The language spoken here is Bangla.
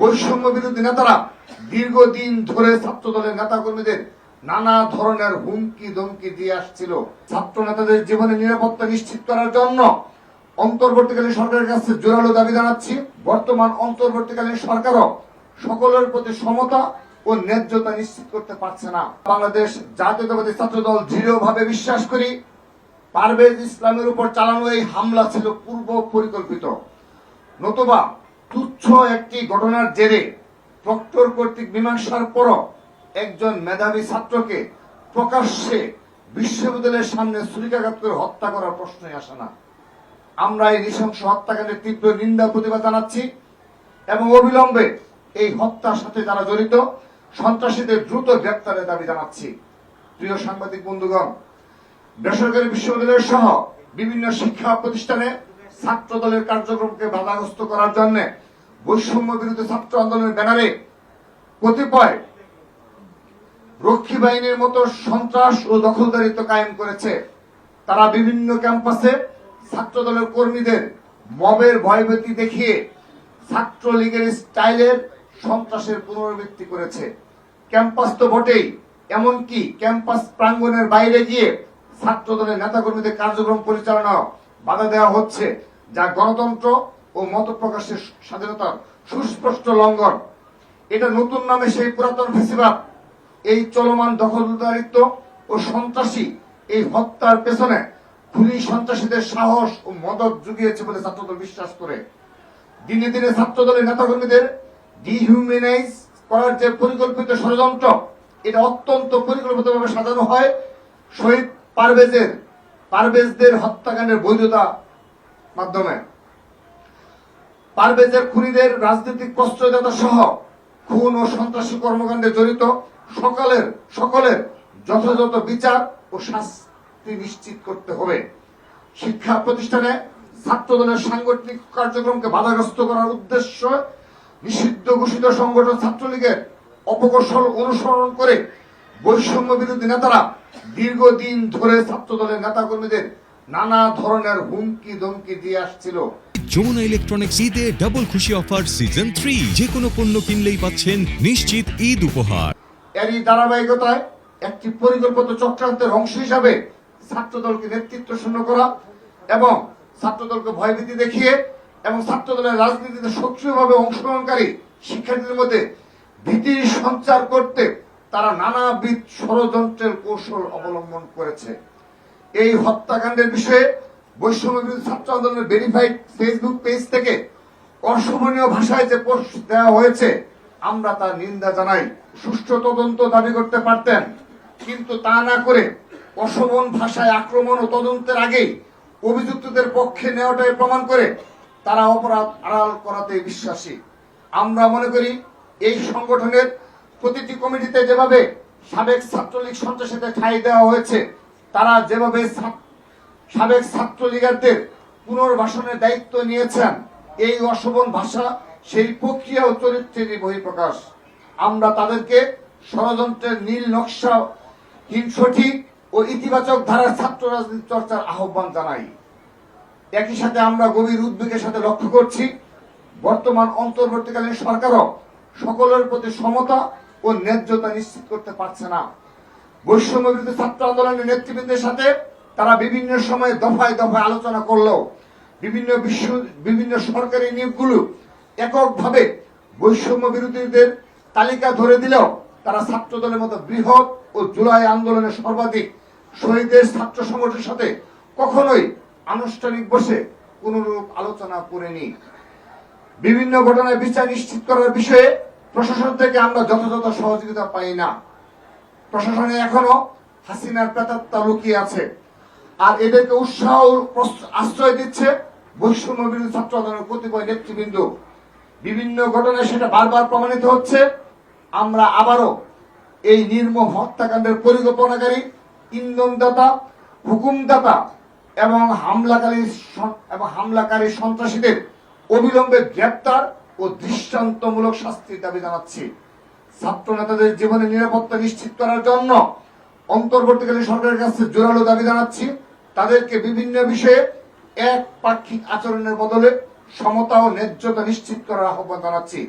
বৈষম্য বিরোধী নেতারা দীর্ঘদিন ধরে ছাত্র দলের নেতা কর্মীদের নানা ধরনের হুমকি ধমকি দিয়ে আসছিল। ছাত্র নেতাদের জীবনে নিরাপত্তা নিশ্চিত করার জন্য অন্তর্বর্তীকালীন সরকারের কাছে জোরালো দাবি জানাচ্ছি। বর্তমান অন্তর্বর্তীকালীন সরকারও সকলের প্রতি সমতা ও ন্যায্যতা নিশ্চিত করতে পারছে না। বাংলাদেশ জাতীয়তাবাদী ছাত্র দল দৃঢ়ভাবে বিশ্বাস করি, পারভেজ ইসলামের উপর চালানো এই হামলা ছিল পূর্ব পরিকল্পিত নতুবা একটি ঘটনার জেরে প্রক্টর কর্তৃক মীমাংসার পরও একজন মেধাবী ছাত্রকে প্রকাশ্যে বিশ্ববিদ্যালয়ের সামনে ছুরিকাঘাত করে হত্যা করার প্রশ্নই আসে না। আমরা এই নৃশংস হত্যাকাণ্ডের তীব্র নিন্দা প্রতিবাদ জানাচ্ছি এবং অবিলম্বে এই হত্যার সাথে যারা জড়িত, সন্ত্রাসীদের দ্রুত গ্রেপ্তারের দাবি জানাচ্ছি। প্রিয় সাংবাদিক বন্ধুগণ, বেসরকারি বিশ্ববিদ্যালয় সহ বিভিন্ন শিক্ষা প্রতিষ্ঠানে ছাত্র দলের কার্যক্রমকে বাধাগ্রস্ত করার জন্য বৈষম্য বিরোধী ছাত্র আন্দোলনের ব্যানারে কতিপয় রক্ষী বাহিনীর মতো সন্ত্রাস ও দখলদারিত্ব কায়েম করেছে। তারা বিভিন্ন ক্যাম্পাসে ছাত্র দলের কর্মীদের মবের ভয়ভীতি দেখিয়ে ছাত্রলীগের স্টাইলের সন্ত্রাসের পুনরাবৃত্তি করেছে। ক্যাম্পাস তো বটেই, এমনকি ক্যাম্পাস প্রাঙ্গণের বাইরে গিয়ে ছাত্র দলের নেতাকর্মীদের কার্যক্রম পরিচালনা বাধা দেওয়া হচ্ছে, যা গণতন্ত্র ও মত প্রকাশের স্বাধীনতার সুস্পষ্ট লঙ্ঘন। এটা নতুন নামে সেই পুরাতন ফেসিবাদ। এই চলমান দখলদারিত্ব ও সন্ত্রাসী এই হত্যার পেছনে খুনি সন্ত্রাসীদের সাহস ও মদত জুগিয়েছে বলে ছাত্রদল বিশ্বাস করে। দিনে দিনে ছাত্রদলের নেতাকর্মীদের ডিহিউম্যানাইজ করার যে পরিকল্পিত ষড়যন্ত্র, এটা অত্যন্ত পরিকল্পিতভাবে সাজানো হয় শহীদ পারভেজের পারভেজদের হত্যাকাণ্ডের বৈধতা মাধ্যমে। পারভেজের খুনিদের রাজনৈতিক প্রশ্রয়দাতা সহ খুন ও সন্ত্রাসী কর্মকাণ্ডে জড়িত সকলের সকলের যথাযথ বিচার ও শাস্তি নিশ্চিত করতে হবে। শিক্ষা প্রতিষ্ঠানে ছাত্রদলের সাংগঠনিক কার্যক্রমকে বাধাগ্রস্ত করার উদ্দেশ্য নিষিদ্ধ ঘোষিত সংগঠন ছাত্রলীগের অপকৌশল অনুসরণ করে বৈষম্য বিরোধী নেতারা দীর্ঘদিন ধরে ছাত্রদলের নেতাকর্মীদের নানা ধরনের হুমকি ধমকি দিয়ে আসছিল। যমুনা ইলেকট্রনিক্স ঈদে ডাবল খুশি অফার সিজন থ্রি যে কোনো পণ্য কিনলেই পাচ্ছেন নিশ্চিত ঈদ উপহার। এরই ধারাবাহিকতায় একটি পরিকল্পিত চক্রান্তের অংশ হিসাবে ছাত্রদলকে নেতৃত্ব শূন্য করা এবং ছাত্রদলকে ভয়ভীতি দেখিয়ে এবং ছাত্রদলের রাজনীতিতে সক্রিয়ভাবে অংশগ্রহণকারী শিক্ষার্থীদের মধ্যে ভীতির সঞ্চার করতে তারা নানাবিধ ষড়যন্ত্রের কৌশল অবলম্বন করেছে। এই হত্যাকাণ্ডের বিষয়ে বৈষম্য ছাত্র আন্দোলনের ভেরিফাইড ফেসবুক পেজ থেকে অশোভনীয় ভাষায় যে পোস্ট দেওয়া হয়েছে, আমরা তার নিন্দা জানাই। সুষ্ঠু তদন্ত দাবি করতে পারতেন, কিন্তু তা না করে অশোভন ভাষায় আক্রমণ ও তদন্তের আগেই অভিযুক্তদের পক্ষে নেওয়াটাই প্রমাণ করে তারা অপরাধ আড়াল করাতে বিশ্বাসী। আমরা মনে করি, এই সংগঠনের প্রতিটি কমিটিতে যেভাবে সাবেক ছাত্রলীগ সন্ত্রাসীদের ঠাঁই দেওয়া হয়েছে, তারা যেভাবে ছাত্র সাবেক ছাত্রলীগারদের পুনর্বাসনের দায়িত্ব নিয়েছেন এই অশোভন ভাষা, সেই প্রক্রিয়া ও চরিত্রেরই বহিঃপ্রকাশ। আমরা তাদেরকে ষড়যন্ত্রের নীল নকশা হিংসঠিক ও ইতিবাচক ধারার ছাত্র রাজনীতি চর্চার আহ্বান জানাই। একই সাথে আমরা গভীর উদ্বেগের সাথে লক্ষ্য করছি, বর্তমান অন্তর্বর্তীকালীন সরকারও সকলের প্রতি সমতা ও ন্যায্যতা নিশ্চিত করতে পারছে না। বৈষম্য বিরোধী ছাত্র আন্দোলনের নেতৃবৃন্দের সাথে তারা বিভিন্ন সময়ে দফায় দফায় আলোচনা করলেও বিভিন্ন বিশ্ব, বিভিন্ন সরকারি নিয়োগগুলো এককভাবে বৈষম্য বিরোধীদের তালিকা ধরে দিলেও তারা ছাত্র দলের মতো বৃহৎ ও জুলাই আন্দোলনের সর্বাধিক শহীদের ছাত্র সংগঠনের সাথে কখনোই আনুষ্ঠানিক বসে কোনরূপ আলোচনা করেনি। বিভিন্ন ঘটনায় বিচার নিশ্চিত করার বিষয়ে প্রশাসন থেকে আমরা যথাযথ সহযোগিতা পাই না। প্রশাসনে এখনও হাসিনার প্রেতাত্মা লুকিয়ে আছে। আর এদেরকে উৎসাহ আশ্রয় দিচ্ছে বৈষম্য বিরোধী ছাত্র আন্দোলনের কতিপয় নেতৃবৃন্দ। বিভিন্ন ঘটনায় সেটা বারবার প্রমাণিত হচ্ছে। আমরা আবারও এই নির্মম হত্যাকাণ্ডের পরিকল্পনাকারী, ইন্ধনদাতা, হুকুমদাতা এবং হামলাকারী এবং হামলাকারী সন্ত্রাসীদের অবিলম্বে গ্রেপ্তার ও দৃষ্টান্তমূলক শাস্তির দাবি জানাচ্ছি। ছাত্র নেতাদের জীবনে নিরাপত্তা নিশ্চিত করার জন্য অন্তর্বর্তীকালীন সরকারের কাছে জোরালো দাবি জানাচ্ছি। তাদেরকে বিভিন্ন বিষয়ে এক পাক্ষিক আচরণের বদলে সমতা ও ন্যায্যতা নিশ্চিত করার আহ্বান জানাচ্ছি।